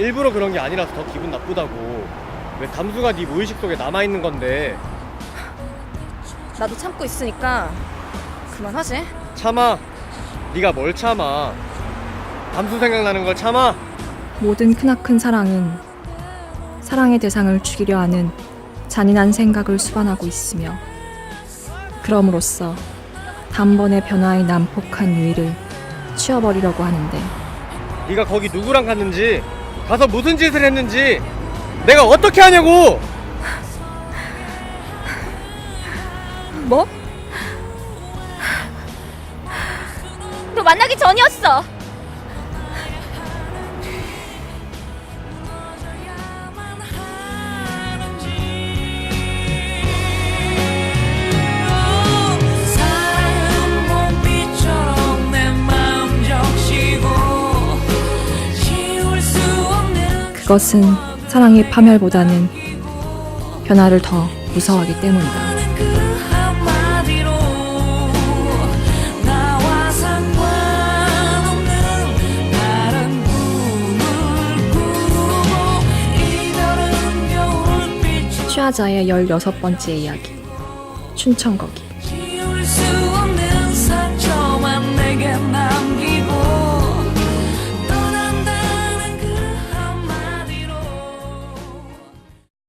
일부러 그런 게 아니라서 더 기분 나쁘다고. 왜 담수가 네 무의식 속에 남아 있는 건데 나도 참고 있으니까 그만하지. 참아. 네가 뭘 참아? 담수 생각나는 걸 참아. 모든 크나큰 사랑은 사랑의 대상을 죽이려 하는 잔인한 생각을 수반하고 있으며 그럼으로써 단번에 변화의 난폭한 유의를 치워버리려고 하는데 네가 거기 누구랑 갔는지 가서 무슨 짓을 했는지 내가 어떻게 하냐고. 뭐? 너 만나기 전이었어. 그것은 사랑의 파멸보다는 변화를 더 무서워하기 때문이다. 취하자의 16번째 이야기 춘천거기